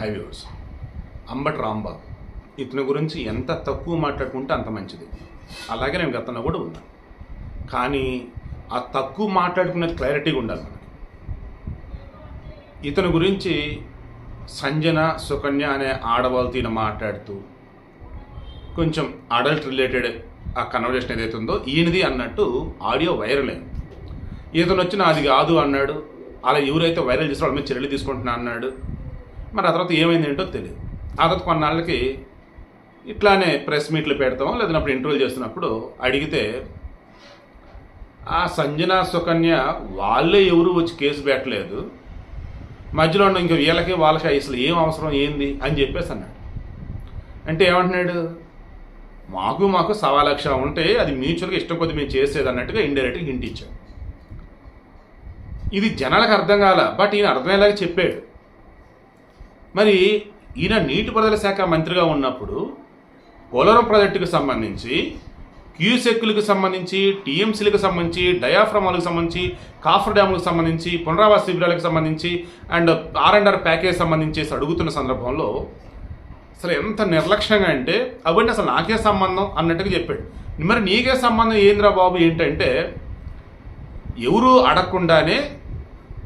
Highways Ambati Rambabu ఇతని గురించి ఎంత తక్కువ మాట్లాడుకుంటే అంత మంచిది. అలాగే నేను గతంలో కూడా ఉన్నా. కానీ ఆ తక్కువ మాట్లాడుకునే క్లారిటీగా ఉండాలి మనకి. ఇతని గురించి సంజన సుకన్య అనే ఆడవాళ్ళు తీన మాట్లాడుతూ కొంచెం అడల్ట్ రిలేటెడ్ ఆ కన్వర్జేషన్ ఏదైతే ఉందో ఈయనది అన్నట్టు ఆడియో వైరల్ అయింది. ఇతను వచ్చి నాది కాదు అన్నాడు. అలా ఎవరైతే వైరల్ చేస్తారో వాళ్ళ మీద చర్యలు తీసుకుంటున్నా అన్నాడు. మరి ఆ తర్వాత ఏమైంది ఏంటో తెలియదు ఆ తర్వాత కొన్నాళ్ళకి ఇట్లానే ప్రెస్ మీట్లు పెడతాం లేదన్నప్పుడు ఇంటర్వ్యూ చేస్తున్నప్పుడు అడిగితే ఆ సంజన సుకన్య వాళ్ళే ఎవరు వచ్చి కేసు పెట్టలేదు? మధ్యలో ఉన్న ఇంక వీళ్ళకి వాళ్ళకి అసలు ఏం అవసరం ఏంది? అని చెప్పేసి అన్నాడు. అంటే ఏమంటున్నాడు? మాకు మాకు సవా లక్ష ఉంటే అది మ్యూచువల్గా ఇష్టం కొద్ది మేము చేసేది అన్నట్టుగా ఇండైరెక్ట్గా హింట్ ఇచ్చాడు. ఇది జనాలకు అర్థం కాల బట్ ఈయన అర్థమయ్యేలాగా చెప్పాడు. మరి ఈయన నీటిపారుదల శాఖ మంత్రిగా ఉన్నప్పుడు పోలవరం ప్రాజెక్టుకు సంబంధించి క్యూసెక్కులకు సంబంధించి టీఎంసీలకు సంబంధించి డయాఫ్రమాలకు సంబంధించి కాఫర్ డ్యాములకు సంబంధించి పునరావాస శిబిరాలకు సంబంధించి and R and R package సంబంధించి అడుగుతున్న సందర్భంలో అసలు ఎంత నిర్లక్ష్యంగా అంటే అవన్నీ అసలు నాకే సంబంధం అన్నట్టుగా చెప్పాడు. మరి నీకే సంబంధం ఏంద్రా బాబు? ఏంటంటే ఎవరు అడగకుండానే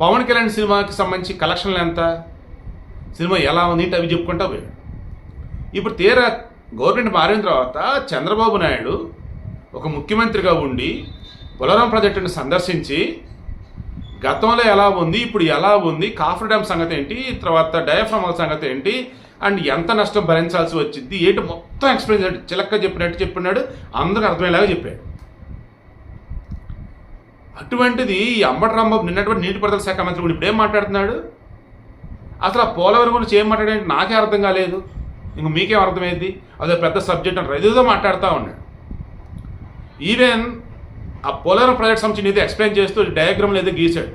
పవన్ కళ్యాణ్ సినిమాకి సంబంధించి కలెక్షన్లు ఎంత? సినిమా ఎలా ఉంది అవి చెప్పుకుంటా పోయాడు. ఇప్పుడు తీరా గవర్నమెంట్ మారిన తర్వాత చంద్రబాబు నాయుడు ఒక ముఖ్యమంత్రిగా ఉండి పోలవరం ప్రాజెక్టును సందర్శించి గతంలో ఎలా ఉంది ఇప్పుడు ఎలా ఉంది కాఫర్ డ్యామ్ సంగతి ఏంటి తర్వాత డయాఫ్రమాల సంగతి ఏంటి అండ్ ఎంత నష్టం భరించాల్సి వచ్చింది ఏంటి మొత్తం ఎక్స్ప్లెయిన్ చేశాడు చిలక్క చెప్పినట్టు చెప్పినాడు అందరూ అర్థమయ్యేలాగా చెప్పాడు. అటువంటిది ఈ అంబటి రాంబాబు నిన్నటువంటి నీటిపారుదల శాఖ మంత్రి కూడా ఇప్పుడు ఏం మాట్లాడుతున్నాడు? అసలు ఆ పోలవరం గురించి ఏం మాట్లాడంటే నాకే అర్థం కాలేదు. ఇంక మీకేం అర్థమైంది? అదే పెద్ద సబ్జెక్ట్ అని ఏదేదో మాట్లాడుతూ ఉన్నాడు. ఈవెన్ ఆ పోలవరం ప్రాజెక్ట్ సంబంధించి ఏదో ఎక్స్ప్లెయిన్ చేస్తూ డయాగ్రామ్లు ఏదో గీశాడు.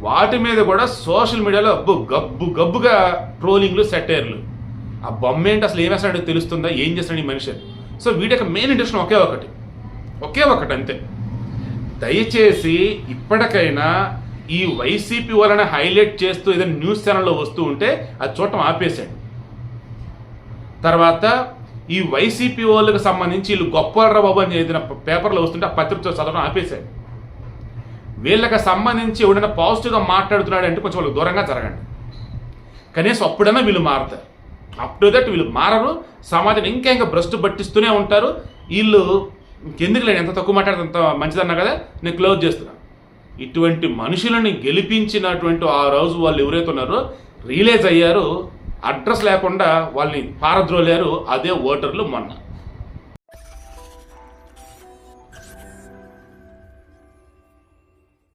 వాటి మీద కూడా సోషల్ మీడియాలో అబ్బు గబ్బు గబ్బుగా ట్రోలింగ్లు సెటైర్లు ఆ బొమ్మ ఏంటి అసలు ఏం వేస్తాడో తెలుస్తుందా? ఏం చేస్తాడు ఈ మనిషి? సో వీటి యొక్క మెయిన్ ఇంటెన్షన్ ఒకే ఒకటి. ఒకే ఒకటి అంతే. దయచేసి ఇప్పటికైనా ఈ వైసీపీ వాళ్ళని హైలైట్ చేస్తూ ఏదైనా న్యూస్ ఛానల్లో వస్తూ ఉంటే అది చూడటం ఆపేశాడు. తర్వాత ఈ వైసీపీ వాళ్ళకి సంబంధించి వీళ్ళు గొప్పరా బాబు అని ఏదైనా పేపర్లో వస్తుంటే ఆ పత్రికతో చదవడం ఆపేశాడు. వీళ్ళకి సంబంధించి ఎవడైనా పాజిటివ్గా మాట్లాడుతున్నాడు అంటే కొంచెం వాళ్ళకి దూరంగా జరగండి. కనీసం అప్పుడైనా వీళ్ళు మారుతారు. అప్ టు దట్ వీళ్ళు మారరు. సమాజం ఇంకా ఇంకా భ్రష్టు పట్టిస్తూనే ఉంటారు. వీళ్ళు ఎందుకు లేదు ఎంత తక్కువ మాట్లాడితే అంత మంచిదన్నా కదా నేను క్లోజ్ చేస్తున్నాను ఇటువంటి మనుషులని గెలిపించినటువంటి ఆ రోజు వాళ్ళు ఎవరైతే ఉన్నారో రియలైజ్ అయ్యారో అడ్రస్ లేకుండా వాళ్ళని పారద్రోలారు అదే ఓటర్లు మొన్న.